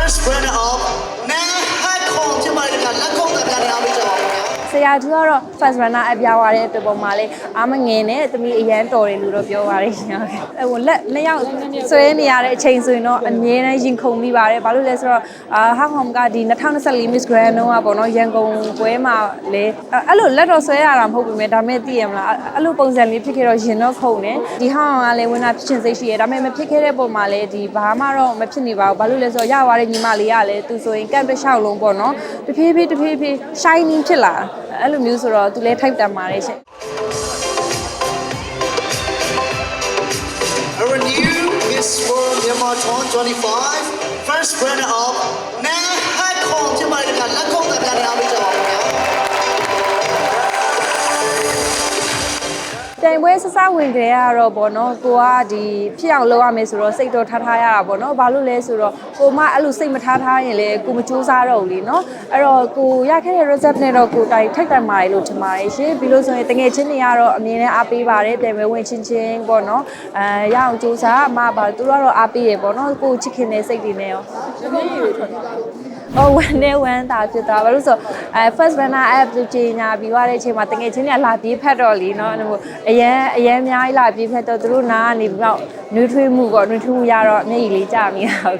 first runner up နာဟတ်ခုံဖြစ်ပါတယ်ခင်ဗျာလက်ခုံတပြားနဲ့အားပေးကြပါဦးခင်ဗျာ ဆရာသူကတော့ first runner အပြားသွားတဲ့အတွက်ပုံမှာလေအားမငင်နဲ့သမီးအရန်တော်တယ်လို့တော့ပြောပါတယ်ရှင်ဟိုလက်နှစ်ယောက်ဆွဲနေရတဲ့အချိန်ဆိုရင်တော့အမြဲတမ်းရင်ခုန်မိပါတယ်ဘာလို့လဲဆိုတော့အာဟာဟ ோம் ကဒီ2024 Miss Grand တုန်းကပေါ့နော်ရန်ကုန်ပွဲမှာလေအဲ့လိုလက်တော်ဆွဲရတာမဟုတ်ဘူးမြဲဒါမဲ့သိရမလားအဲ့လိုပုံစံလေးဖြစ်ခဲ့တော့ရင်တော့ခုန်တယ်ဒီဟာကလည်းဝင်တာဖြစ်ချင်စိတ်ရှိရဒါမဲ့မဖြစ်ခဲ့တဲ့ပုံမှာလေဒီဘာမှတော့မဖြစ်နေပါဘူးဘာလို့လဲဆိုတော့ရသွားတဲ့ညီမလေးကလည်းသူဆိုရင်ကန့်တစ်လျှောက်လုံးပေါ့နော်တဖြည်းဖြည်းတဖြည်းဖြည်း shining ဖြစ်လာ အဲ့လိုမျိုးဆိုတော့သူလည်းထိုက်တန်ပါတယ်ရှင် Our new Miss World Myanmar 2025 first runner up နာ တိုင်ပွဲဆဆဝင်ကြရတော့ဗောနော်ကိုကဒီဖြစ်အောင်လုပ်ရမယ်ဆိုတော့စိတ်တော့ထားထားရတာဗောနော်ဘာလို့လဲဆိုတော့ကိုမအဲ့လိုစိတ်မထားထားရင်လည်းကိုမစူးစားတော့ဘူးလीเนาะအဲ့တော့ကိုရခဲ့တဲ့ result နဲ့တော့ကိုတိုင်ထိုက်တန်ပါတယ်လို့ထင်ပါတယ်ရှင်ပြီးလို့ဆိုရင်တကယ်ချင်းတွေကတော့အမြင်နဲ့အားပေးပါတယ်တိုင်ပွဲဝင်ချင်းချင်းဗောနော်အဲရအောင်စူးစားအမပါသူတို့ကတော့အားပေးရဗောနော်ကိုချစ်ခင်တဲ့စိတ်တွေနဲ့ရော ဟိုဝန်နဲ့ဝန်တာဖြစ်သွားဘာလို့ဆိုအဲ first runner app သူကြီးညာပြီးသွားတဲ့အချိန်မှာတကယ်ချင်းတွေကလာပြေးဖက်တော့လीเนาะဟို အရန်အရန်အများကြီးလာပြေးဖက်တော့သူတို့နာကနေပြီးတော့နှွေးထွေးမှုပေါ့နှွေးထွေးမှုရတော့မျက်ရည်လေးကျမိတာဟုတ်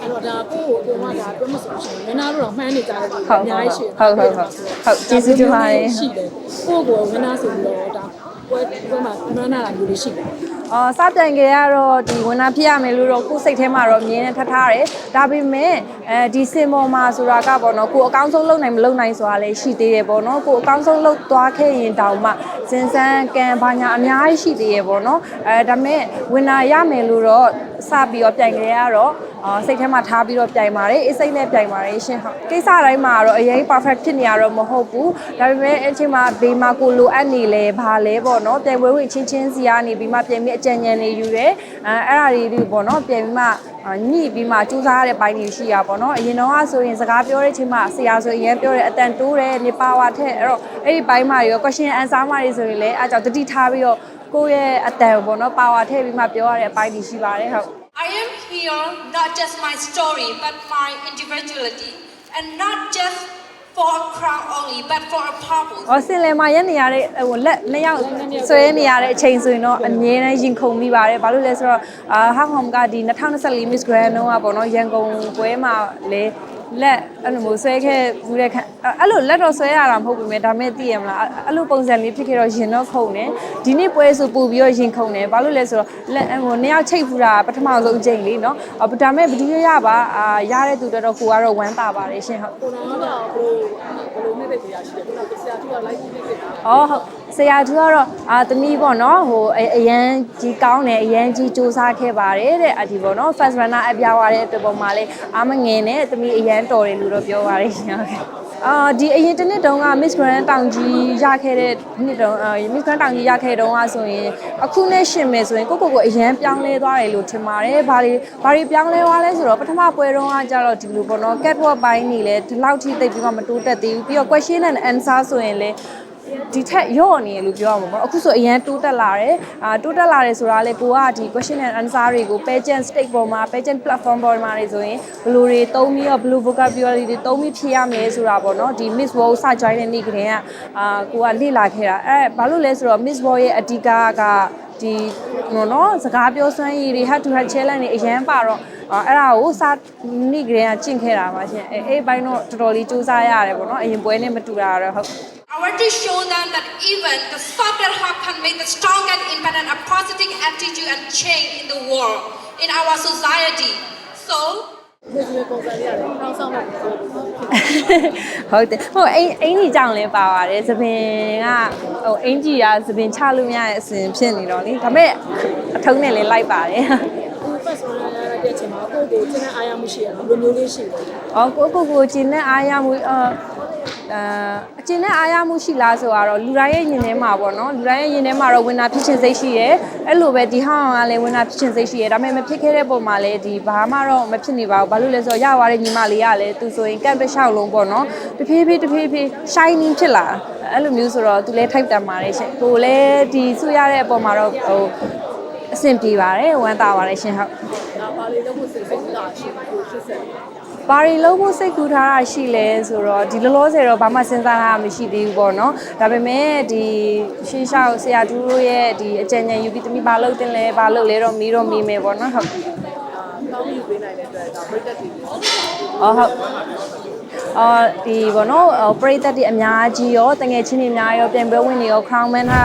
အဲ့တော့ဒါကိုယ့်ကိုကိုကဒါပြောမဆိုရှင်မင်းသားတို့တော့မှန်းနေကြတယ်လို့ဟုတ်အများကြီးရှိတယ်ဟုတ်ဟုတ်ဟုတ်ဟုတ်ကျေးဇူးတင်ပါတယ်ရှိတယ်ကိုယ့်ကိုမင်းသားဆိုပြီးတော့ဒါပွဲပွဲမှာမင်းသားလာမျိုးလေးရှိတယ် အော်စပြန်ကြရတော့ဒီဝန်နာဖြစ်ရမယ်လို့တော့ကိုယ်စိတ်ထဲမှာတော့အမြင်နဲ့ထပ်ထားတယ်ဒါပေမဲ့အဲဒီစင်ပေါ်မှာဆိုတာကပေါ့နော်ကိုယ်အကောင်းဆုံးလုပ်နိုင်မလုပ်နိုင်ဆိုတာလည်းရှိသေးတယ်ပေါ့နော်ကိုယ်အကောင်းဆုံးလုပ်သွားခဲ့ရင်တောင်မှစင်စန်းကံဘာညာအများကြီးရှိသေးတယ်ပေါ့နော်အဲဒါပေမဲ့ဝန်နာရမယ်လို့တော့စပြီးတော့ပြန်ကြရတော့ အော်စိတ်ထဲမှာထားပြီးတော့ပြိုင်ပါတယ်အစိတ်နဲ့ပြိုင်ပါတယ်ရှင်ဟုတ်ကိစ္စတိုင်းမှာတော့အရင် perfect ဖြစ်နေရတော့မဟုတ်ဘူးဒါပေမဲ့အချိန်မှာဘေးမှာကိုလိုအပ်နေလဲဘာလဲပေါ့နော်ပြိုင်ပွဲဝင်ချင်းချင်းစီကနေပြီးမှပြန်ပြီးအကြံဉာဏ်တွေယူရဲအဲအဲ့ဒါတွေဒီပေါ့နော်ပြန်ပြီးမှအာညှိပြီးမှစူးစမ်းရတဲ့ပိုင်းတွေရှိရပါတော့အရင်တော့ကဆိုရင်စကားပြောတဲ့အချိန်မှာဆရာဆိုရင်ပြောတယ်အတန်တိုးတယ်နေပါဝါထက်အဲ့တော့အဲ့ဒီပိုင်းမှာရော question answer မှာတွေဆိုရင်လည်းအားကြောင့်တတိထားပြီးတော့ကိုယ့်ရဲ့အတန်ပေါ့နော်ပါဝါထည့်ပြီးမှပြောရတဲ့အပိုင်းတွေရှိပါတယ်ဟုတ် I am here not just my story, but my individuality, and not just for a crown only, but for a purpose. ။အော်စင်လယ်မှာရက်နေရတဲ့ဟိုလက်နှစ်ယောက်ဆွဲနေရတဲ့အချိန်ဆိုရင်တော့အမြဲတမ်းရင်ခုန်မိပါတယ်။ဘာလို့လဲဆိုတော့အာဟာဟ ோம் ကဒီ2024 Miss Grand တုန်းကပေါ့နော်ရန်ကုန်ပွဲမှာလေ လက်အဲ့လိုမျိုးဆွဲခဲ့ဘူးတဲ့ခါအဲ့လိုလက်တော့ဆွဲရတာမဟုတ်ဘူးမြဲဒါမဲ့သိရမလားအဲ့လိုပုံစံလေးဖြစ်ခဲ့တော့ရင်တော့ခုန်တယ်ဒီနေ့ပွဲဆိုပူပြီးတော့ရင်ခုန်တယ်ဘာလို့လဲဆိုတော့လက်ဟိုနှစ်ယောက်ချိတ်ဖူးတာပထမဆုံးအချိန်လေးနော်အော်ဒါမဲ့ဘယ်သူရရပါအာရတဲ့သူတော်တော်ကိုကတော့ဝမ်းသာပါတယ်ရှင်ဟုတ်ကိုတော်ကတော့ဘလို့ဘလို့မဲ့ပဲပြရရှိတယ်ကိုတော်ဆရာသူကလိုက်ပြီးပြတာ။အော်ဟုတ် ဆရာသူကတော့အာသမီးပေါ့နော်ဟိုအအရန်ကြီးကောင်းတယ်အရန်ကြီးစူးစမ်းခဲ့ပါတယ်တဲ့အဒီပေါ့နော် first runner အပြားသွားတဲ့အတွက်ပုံမှာလေအားမငင်နဲ့သမီးအရန်တော်တယ်လို့တော့ပြောပါတယ်ရှင်ဟုတ်ကဲ့အာဒီအရင်တစ်နှစ်တုန်းက Miss Grand တောင်ကြီးရခဲ့တဲ့နှစ်တုန်းအာ Miss Grand တောင်ကြီးရခဲ့တုန်းကဆိုရင်အခုနဲ့ရှင်မယ်ဆိုရင်ကိုကိုကိုအရန်ပြောင်းလဲသွားတယ်လို့ထင်ပါတယ်။ဘာတွေဘာတွေပြောင်းလဲသွားလဲဆိုတော့ပထမပွဲတုန်းကကြတော့ဒီလိုပေါ့နော် catwalk ပိုင်းနေလဲဒီလောက်ထိသိပ်ပြီးမှမတိုးတက်သေးဘူးပြီးတော့ question and answer ဆိုရင်လည်း ဒီထက်ရော့နေရလို့ပြောရမှာပေါ့အခုဆိုအရန်တိုးတက်လာတယ်အာတိုးတက်လာတယ်ဆိုတာလေကိုကဒီ question and answer တွေကို pageant state ပေါ်မှာ pageant platform ပေါ်မှာနေဆိုရင်ဘယ်လိုတွေသုံးပြီးတော့ဘယ်လို vocabulary တွေသုံးပြီးဖြေရမလဲဆိုတာပေါ့နော်ဒီ Miss World စ join တဲ့နေ့ကတည်းကအာကိုကလေ့လာခဲ့တာအဲဘာလို့လဲဆိုတော့ Miss World ရဲ့အဓိကကဒီနော်နော်စကားပြောစွမ်းရည်တွေ head to head challenge တွေအရန်ပါတော့အဲ့ဒါကိုစနေ့ကတည်းကကျင့်ခဲ့တာပါရှင်အဲအဲ့ဘိုင်းတော့တော်တော်လေးစူးစမ်းရတယ်ပေါ့နော်အရင်ပွဲနဲ့မတူတာတော့ဟုတ် I want to show them that even the softer heart can make the strong and impact a positive attitude and change in the world, in our society. So, ဒီလိုပုံစံလေးရတယ်နောက်ဆောင်မှာပြောလို့ဟုတ်တယ်ဟိုအင်းအင်းကြီးကြောင်လဲပါပါတယ်သပင်ကဟိုအင်းကြီးကသပင်ချလို့မရတဲ့အစဉ်ဖြစ်နေတော့လေဒါပေမဲ့အထုံးနဲ့လည်းလိုက်ပါတယ်ဒီ first one ရတဲ့ချိန်မှာကိုယ့်ကိုကျင်းတဲ့အားရမှုရှိရဘယ်လိုမျိုးလေးရှိလဲ။အော်ကိုကိုကိုကျင်နဲ့အားရမှုအာ အာအကျင်နဲ့အားရမှုရှိလားဆိုတော့လူတိုင်းရဲ့ရင်ထဲမှာပေါ့နော်လူတိုင်းရဲ့ရင်ထဲမှာတော့ဝင်တာဖြစ်ချင်းစိတ်ရှိရဲအဲ့လိုပဲဒီဟောင်းကလည်းဝင်တာဖြစ်ချင်းစိတ်ရှိရဲဒါပေမဲ့မဖြစ်ခဲ့တဲ့ပုံမှာလည်းဒီဘာမှတော့မဖြစ်နေပါဘူးဘာလို့လဲဆိုတော့ရသွားတဲ့ညီမလေးကလည်းသူဆိုရင်ကန့်တစ်လျှောက်လုံးပေါ့နော်တဖြည်းဖြည်းတဖြည်းဖြည်း shining ဖြစ်လာအဲ့လိုမျိုးဆိုတော့သူလည်းထိုက်တန်ပါတယ်ရှင်ကိုလည်းဒီဆူရတဲ့အပေါ်မှာတော့ဟိုအဆင်ပြေပါတယ်ဝမ်းသာပါတယ်ရှင်ဟုတ်ဒါပါလေးတော့ကိုစိတ်စိတ်လာရှိကိုရှစ်ဆက် ဘာတွေလုံးဖို့စိတ်ကူးထားတာရှိလဲဆိုတော့ဒီလောလောဆယ်တော့ဘာမှစဉ်းစားထားတာမရှိသေးဘူးပေါ့နော်ဒါပေမဲ့ဒီရှင်းရှောက်ဆရာတူတို့ရဲ့ဒီအကြံဉာဏ်ယူပြီးသမီးဘာလုပ်တင်လဲဘာလုပ်လဲတော့မီးတော့မီးမယ်ပေါ့နော်ဟုတ်တောင်းယူပေးနိုင်တဲ့အတွက်ဒါပြည့်တက်တယ်ပေါ့အော်ဟုတ်အော်ဒီဘောနော်အော်ပရိသတ်တွေအများကြီးရောတငယ်ချင်းတွေအများကြီးရောပြန်ပွဲဝင်နေရော crown man ဟာ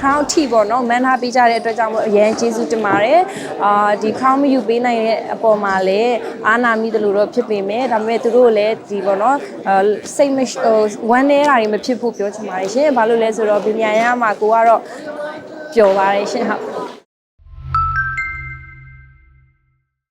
crown ထိပေါ့နော် man ဟာပေးကြတဲ့အတွက်ကြောင့်မို့အရင်ကျေးဇူးတင်ပါတယ်အာဒီ crown မယူပေးနိုင်တဲ့အပေါ်မှာလည်းအာနာမိတယ်လို့တော့ဖြစ်ပေမဲ့ဒါပေမဲ့သူတို့လည်းဒီပေါ့နော်အာစိတ်မဟိုဝမ်းနေတာတွေမဖြစ်ဖို့ပြောချင်ပါတယ်ရှင်ဘာလို့လဲဆိုတော့ဗီမြန်ရမှာကိုကတော့ပျော်ပါတယ်ရှင်ဟုတ်